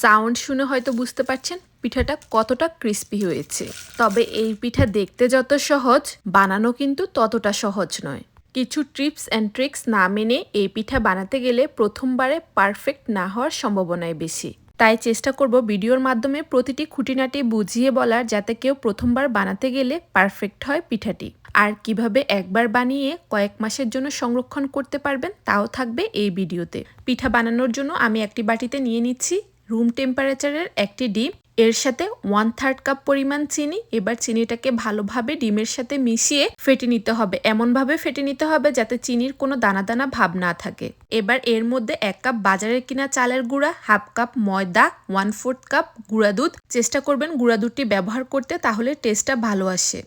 Sound শুনে হয়তো বুঝতে পারছেন পিঠাটা কতটা ক্রিস্পি হয়েছে। তবে এই পিঠা দেখতে যত সহজ, বানানো কিন্তু ততটা সহজ নয়। কিছু ট্রিপস অ্যান্ড ট্রিক্স না মেনে এই পিঠা বানাতে গেলে প্রথমবারে পারফেক্ট না হওয়ার সম্ভাবনাই বেশি। তাই চেষ্টা করব ভিডিওর মাধ্যমে প্রতিটি খুঁটিনাটি বুঝিয়ে বলার যাতে কেউ প্রথমবার বানাতে গেলে পারফেক্ট হয় পিঠাটি। আর কীভাবে একবার বানিয়ে কয়েক মাসের জন্য সংরক্ষণ করতে পারবেন তাও থাকবে এই ভিডিওতে। পিঠা বানানোর জন্য আমি একটি বাটিতে নিয়ে নিচ্ছি রুম টেম্পারেচারের একটি ডিম, এর সাথে ওয়ান থার্ড কাপ পরিমাণ চিনি, এবার চিনিটাকে ভালোভাবে ডিমের সাথে মিশিয়ে ফেটে নিতে হবে। এমনভাবে ফেটে নিতে হবে যাতে চিনির কোনো দানা দানা ভাব না থাকে। এবার এর মধ্যে এক কাপ বাজারের কিনা চালের গুঁড়া হাফ কাপ ময়দা ওয়ান ফোর্থ কাপ গুঁড়া দুধ। চেষ্টা করবেন গুঁড়া দুধটি ব্যবহার করতে, তাহলে টেস্টটা ভালো আসে।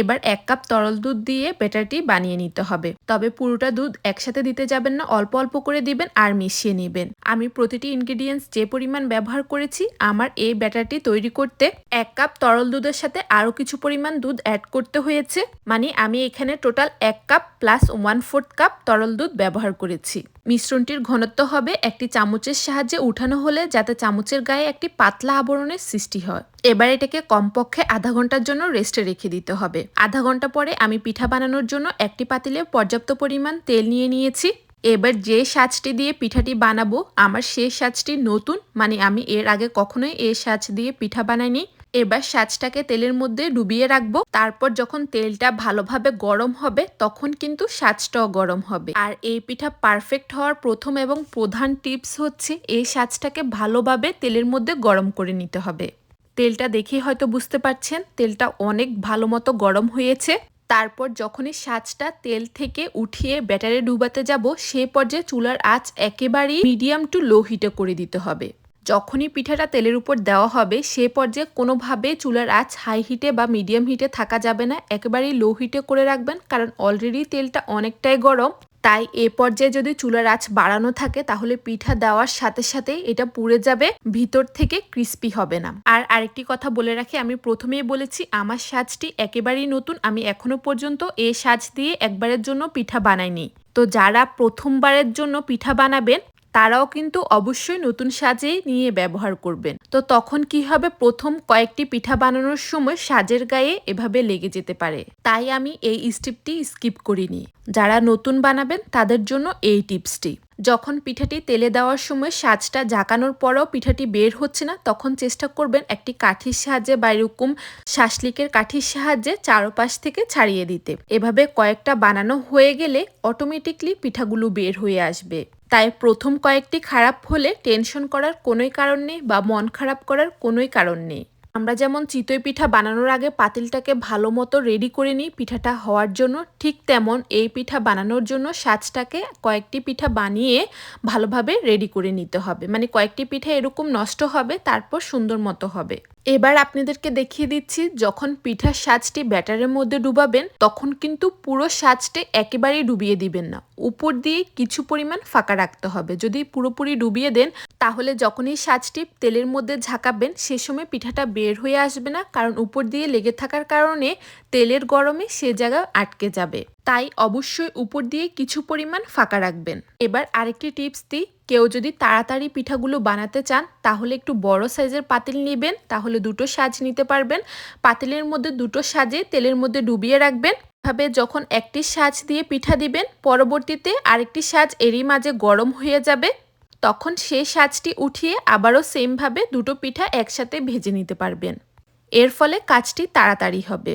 এবার এক কাপ তরল দুধ দিয়ে ব্যাটারটি বানিয়ে নিতে হবে। তবে পুরোটা দুধ একসাথে দিতে যাবেন না, অল্প অল্প করে দিবেন আর মিশিয়ে নেবেন। আমি প্রতিটি ইনগ্রিডিয়েন্টস যে পরিমাণ ব্যবহার করেছি, আমার এই ব্যাটারটি তৈরি করতে এক কাপ তরল দুধের সাথে আরও কিছু পরিমাণ দুধ অ্যাড করতে হয়েছে। মানে আমি এখানে টোটাল এক cup plus one fourth cup তরল দুধ ব্যবহার করেছি। মিশ্রণটির ঘনত্ব হবে একটি চামচের সাহায্যে উঠানো হলে যাতে চামচের গায়ে একটি পাতলা আবরণের সৃষ্টি হয়। এবার এটাকে কমপক্ষে আধা ঘণ্টার জন্য রেস্টে রেখে দিতে হবে। আধা ঘণ্টা পরে আমি পিঠা বানানোর জন্য একটি পাতিলে পর্যাপ্ত পরিমাণ তেল নিয়ে নিয়েছি। এবার যে সাজটি দিয়ে পিঠাটি বানাবো, আমার সেই সাজটি নতুন মানে আমি এর আগে কখনোই এই সাজ দিয়ে পিঠা বানাইনি। এবার সাজটাকে তেলের মধ্যে ডুবিয়ে রাখব। তারপর যখন তেলটা ভালোভাবে গরম হবে, তখন কিন্তু সাজটাও গরম হবে। আর এই পিঠা পারফেক্ট হওয়ার প্রথম এবং প্রধান টিপস হচ্ছে, এই সাজটাকে ভালোভাবে তেলের মধ্যে গরম করে নিতে হবে। তেলটা দেখে হয়তো বুঝতে পারছেন, তেলটা অনেক ভালো মতো গরম হয়েছে। তারপর যখনই সাজটা তেল থেকে উঠিয়ে ব্যাটারে ডুবাতে যাব, সে পর্যায়ে চুলার আঁচ একেবারেই মিডিয়াম টু লো হিটে করে দিতে হবে। যখনই পিঠাটা তেলের উপর দেওয়া হবে, সে পর্যায়ে কোনোভাবে চুলার আঁচ হাই হিটে বা মিডিয়াম হিটে থাকা যাবে না। একেবারেই লো হিটে করে রাখবেন, কারণ অলরেডি তেলটা অনেকটাই গরম। তাই এ পর্যায়ে যদি চুলার আঁচ বাড়ানো থাকে, তাহলে পিঠা দেওয়ার সাথে সাথে এটা পুড়ে যাবে, ভিতর থেকে ক্রিস্পি হবে না। আর আরেকটি কথা বলে রাখি, আমি প্রথমেই বলেছি, আমার সাজটি একেবারেই নতুন, আমি এখনও পর্যন্ত এ সাজ দিয়ে একবারের জন্য পিঠা বানাইনি। তো যারা প্রথমবারের জন্য পিঠা বানাবেন তারাও কিন্তু অবশ্যই নতুন সাজেই নিয়ে ব্যবহার করবেন। তো তখন কি হবে? প্রথম কয়েকটি পিঠা বানানোর সময় সাজের গায়ে এভাবে লেগে যেতে পারে। তাই আমি এই স্টিপটি স্কিপ করিনি। যারা নতুন বানাবেন, তাদের জন্য এই টিপসটি। যখন পিঠাটি তেলে দেওয়ার সময় সাজটা ঝাঁকানোর পরেও পিঠাটি বের হচ্ছে না, তখন চেষ্টা করবেন একটি কাঠির সাহায্যে বা এরকম শাসলিকের কাঠির সাহায্যে চারপাশ থেকে ছাড়িয়ে দিতে। এভাবে কয়েকটা বানানো হয়ে গেলে অটোমেটিকলি পিঠাগুলো বের হয়ে আসবে। তাই প্রথম কয়েকটি খারাপ হলে টেনশন করার কোনোই কারণ নেই বা মন খারাপ করার কোনোই কারণ নেই। আমরা যেমন চিতই পিঠা বানানোর আগে পাতিলটাকে ভালো মতো রেডি করে নিই পিঠাটা হওয়ার জন্য, ঠিক তেমন এই পিঠা বানানোর জন্য সাজটাকে কয়েকটি পিঠা বানিয়ে ভালোভাবে রেডি করে নিতে হবে। মানে কয়েকটি পিঠা এরকম নষ্ট হবে, তারপর সুন্দর মতো হবে। এবার আপনাদেরকে দেখিয়ে দিচ্ছি, যখন পিঠার সাজটি ব্যাটারের মধ্যে ডুবাবেন, তখন কিন্তু পুরো সাজটি একেবারেই ডুবিয়ে দিবেন না। উপর দিয়ে কিছু পরিমাণ ফাঁকা রাখতে হবে। যদি পুরোপুরি ডুবিয়ে দেন, তাহলে যখনই সাজটি তেলের মধ্যে ঝাঁকাবেন, সে সময় পিঠাটা বের হয়ে আসবে না, কারণ উপর দিয়ে লেগে থাকার কারণে তেলের গরমে সে জায়গা আটকে যাবে। তাই অবশ্যই উপর দিয়ে কিছু পরিমাণ ফাঁকা রাখবেন। এবার আরেকটি টিপস দিই, কেউ যদি তাড়াতাড়ি পিঠাগুলো বানাতে চান, তাহলে একটু বড় সাইজের পাতিল নেবেন, তাহলে দুটো সাজ নিতে পারবেন। পাতিলের মধ্যে দুটো সাজে তেলের মধ্যে ডুবিয়ে রাখবেন। ভাবে যখন একটি সাজ দিয়ে পিঠা দিবেন, পরবর্তীতে আরেকটি সাজ এরই মাঝে গরম হয়ে যাবে। তখন সেই সাজটি উঠিয়ে আবারও সেমভাবে দুটো পিঠা একসাথে ভেজে নিতে পারবেন। এর ফলে কাজটি তাড়াতাড়ি হবে।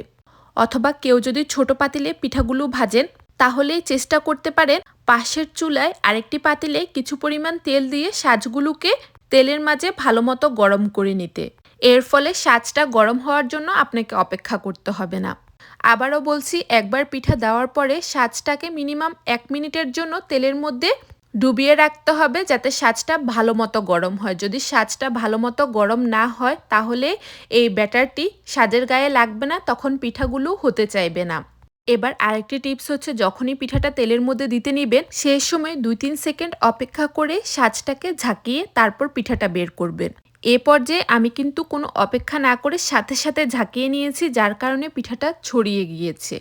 অথবা কেউ যদি ছোট পাতিলে পিঠাগুলো ভাজেন তাহলে চেষ্টা করতে পারেন পাশের চুলায় আরেকটি পাতিলে কিছু পরিমাণ তেল দিয়ে সাজগুলোকে তেলের মাঝে ভালো মতো গরম করে নিতে। এর ফলে সাজটা গরম হওয়ার জন্য আপনাকে অপেক্ষা করতে হবে না। আবারও বলছি, একবার পিঠা দেওয়ার পরে সাজটাকে মিনিমাম এক মিনিটের জন্য তেলের মধ্যে ডুবিয়ে রাখতে হবে যাতে সাজটা ভালো মতো গরম হয়। যদি সাজটা ভালো মতো গরম না হয়, তাহলে এই ব্যাটারটি সাজের গায়ে লাগবে না, তখন পিঠাগুলো হতে চাইবে না। এবার আরেকটি টিপস হচ্ছে, যখনই পিঠাটা তেলের মধ্যে দিতে নিবেন, সেই সময় দুই তিন সেকেন্ড অপেক্ষা করে সাজটাকে ঝাঁকিয়ে তারপর পিঠাটা বের করবেন। এ পর্যায়ে আমি কিন্তু কোনো অপেক্ষা না করে সাথে সাথে ঝাঁকিয়ে নিয়েছি, যার কারণে পিঠাটা ছড়িয়ে গিয়েছে।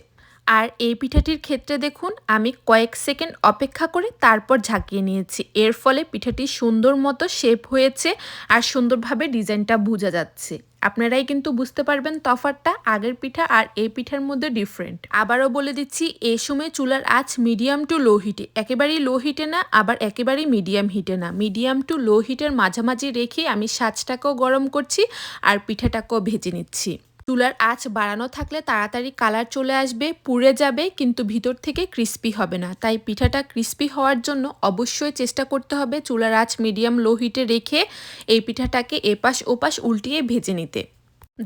আর এই পিঠাটির ক্ষেত্রে দেখুন, আমি কয়েক সেকেন্ড অপেক্ষা করে তারপর ঝাঁকিয়ে নিয়েছি। এর ফলে পিঠাটি সুন্দর মতো শেপ হয়েছে আর সুন্দরভাবে ডিজাইনটা বোঝা যাচ্ছে। আপনারাই কিন্তু বুঝতে পারবেন তফাতটা আগের পিঠা আর এই পিঠার মধ্যে ডিফারেন্ট আবারও বলে দিচ্ছি, এ সময় চুলার আঁচ মিডিয়াম টু লো হিটে একেবারেই লো হিটে না, আবার একেবারেই মিডিয়াম হিটে না। মিডিয়াম টু লো হিটের মাঝামাঝি রেখে আমি সাজটাকেও গরম করছি আর পিঠাটাকেও ভেজে নিচ্ছি। চুলার আঁচ বাড়ানো থাকলে তাড়াতাড়ি কালার চলে আসবে, পুড়ে যাবে, কিন্তু ভিতর থেকে ক্রিস্পি হবে না। তাই পিঠাটা ক্রিস্পি হওয়ার জন্য অবশ্যই চেষ্টা করতে হবে চুলার আঁচ মিডিয়াম লো হিটে রেখে এই পিঠাটাকে এপাশ ওপাশ উল্টিয়ে ভেজে নিতে।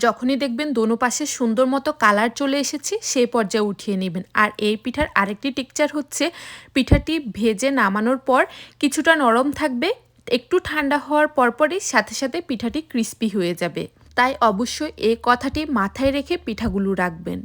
যখনই দেখবেন দোনো পাশে সুন্দর মতো কালার চলে এসেছে সেই পর্যায়ে উঠিয়ে নেবেন। আর এই পিঠার আরেকটি টিকচার হচ্ছে পিঠাটি ভেজে নামানোর পর কিছুটা নরম থাকবে, একটু ঠান্ডা হওয়ার পরপরই সাথে সাথে পিঠাটি ক্রিস্পি হয়ে যাবে। তাই অবশ্যই এ কথাটি মাথায় রেখে পিঠাগুলো রাখবেন।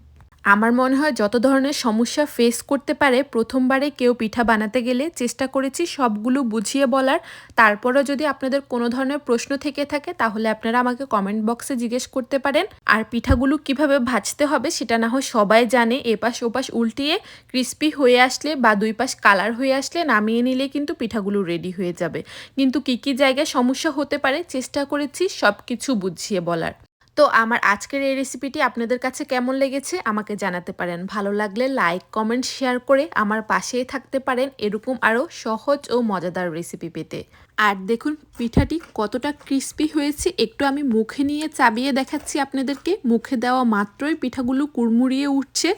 আমার মনে হয় যত ধরনের সমস্যা ফেস করতে পারে, প্রথমবারে কেউ পিঠা বানাতে গেলে চেষ্টা করেছি সবগুলো বুঝিয়ে বলার। তারপরও যদি আপনাদের কোনো ধরনের প্রশ্ন থেকে থাকে, তাহলে আপনারা আমাকে কমেন্ট বক্সে জিজ্ঞেস করতে পারেন। আর পিঠাগুলো কীভাবে ভাজতে হবে সেটা না হয় সবাই জানে, এপাশ ওপাশ উল্টিয়ে ক্রিস্পি হয়ে আসলে বা দুই পাশ কালার হয়ে আসলে নামিয়ে নিলে কিন্তু পিঠাগুলো রেডি হয়ে যাবে। কিন্তু কী কী জায়গায় সমস্যা হতে পারে, চেষ্টা করেছি সব কিছু বুঝিয়ে বলার। তো আমার আজকের এই রেসিপিটি আপনাদের কাছে কেমন লেগেছে আমাকে জানাতে পারেন। ভালো লাগলে লাইক কমেন্ট শেয়ার করে আমার পাশেই থাকতে পারেন এরকম আরও সহজ ও মজাদার রেসিপি পেতে। আর দেখুন, পিঠাটি কতটা ক্রিস্পি হয়েছে। একটু আমি মুখে নিয়ে চাবিয়ে দেখাচ্ছি আপনাদেরকে। মুখে দেওয়া মাত্রই পিঠাগুলো কুড়মুড়িয়ে উঠছে।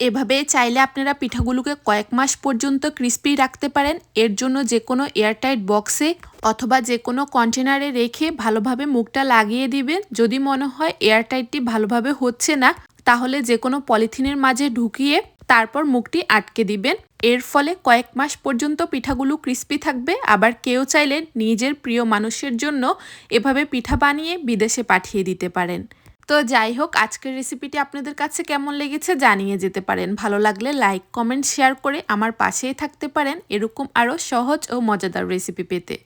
এভাবে চাইলে আপনারা পিঠাগুলোকে কয়েক মাস পর্যন্ত ক্রিস্পি রাখতে পারেন। এর জন্য যে কোনো এয়ারটাইট বক্সে অথবা যে কোনো কন্টেনারে রেখে ভালোভাবে মুখটা লাগিয়ে দিবেন। যদি মনে হয় এয়ারটাইটটি ভালোভাবে হচ্ছে না, তাহলে যে কোনো পলিথিনের মাঝে ঢুকিয়ে তারপর মুখটি আটকে দিবেন। এর ফলে কয়েক মাস পর্যন্ত পিঠাগুলো ক্রিস্পি থাকবে। আবার কেউ চাইলে নিজের প্রিয় মানুষের জন্য এভাবে পিঠা বানিয়ে বিদেশে পাঠিয়ে দিতে পারেন। তো যাই হোক, আজকের রেসিপিটি আপনাদের কাছে কেমন লেগেছে জানিয়ে যেতে পারেন। ভালো লাগলে লাইক কমেন্ট শেয়ার করে আমার পাশেই থাকতে পারেন। এরকম আরও সহজ ও মজাদার রেসিপি পেতে।